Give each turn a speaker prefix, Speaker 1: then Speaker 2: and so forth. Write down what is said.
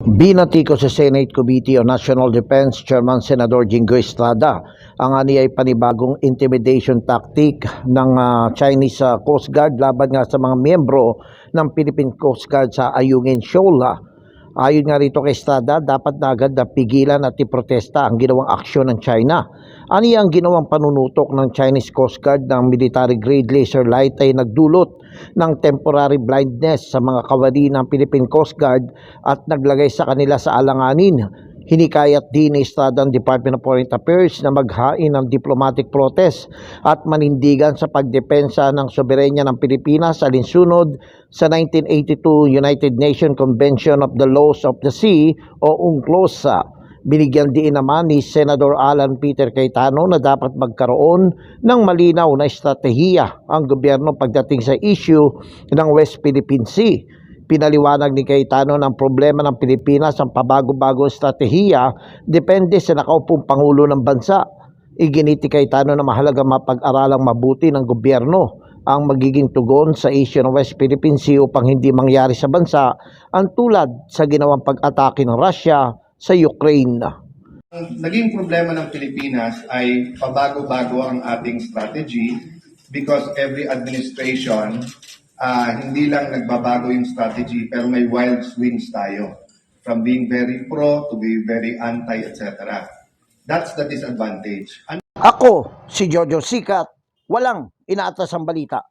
Speaker 1: Binati ko sa Senate Committee on National Defense Chairman Senador Jingo Estrada ang ani ay panibagong intimidation tactic ng ah, Chinese ah, Coast Guard laban nga sa mga miyembro ng Philippine Coast Guard sa Ayungin Shoal. Ayon nga rito kay Estrada, dapat na agad na pigilan at iprotesta ang ginawang aksyon ng China. Ani ang ginawang panunutok ng Chinese Coast Guard ng military grade laser light ay nagdulot ng temporary blindness sa mga kawali ng Philippine Coast Guard at naglagay sa kanila sa alanganin. Hinikayat din ni Estrada ng Department of Foreign Affairs na maghain ng diplomatic protest at manindigan sa pagdepensa ng soberenya ng Pilipinas alinsunod sa 1982 United Nations Convention of the Laws of the Sea o UNCLOS. Binigyan din naman ni Senador Alan Peter Cayetano na dapat magkaroon ng malinaw na estratehiya ang gobyerno pagdating sa issue ng West Philippine Sea. Pinaliwanag ni Cayetano ng problema ng Pilipinas ang pabago-bago estratehiya depende sa nakaupong Pangulo ng bansa. Iginiti Cayetano na mahalaga mapag-aralang mabuti ng gobyerno ang magiging tugon sa issue ng West Philippine Sea upang hindi mangyari sa bansa ang tulad sa ginawang pag-atake ng Russia sa Ukraine.
Speaker 2: Ang naging problema ng Pilipinas ay pabago-bago ang ating strategy because every administration ah, hindi lang nagbabago yung strategy pero may wild swings tayo from being very pro to be very anti etc. That's the disadvantage. Ano
Speaker 1: Ako, si Jojo Sikat, walang inaatas ang balita.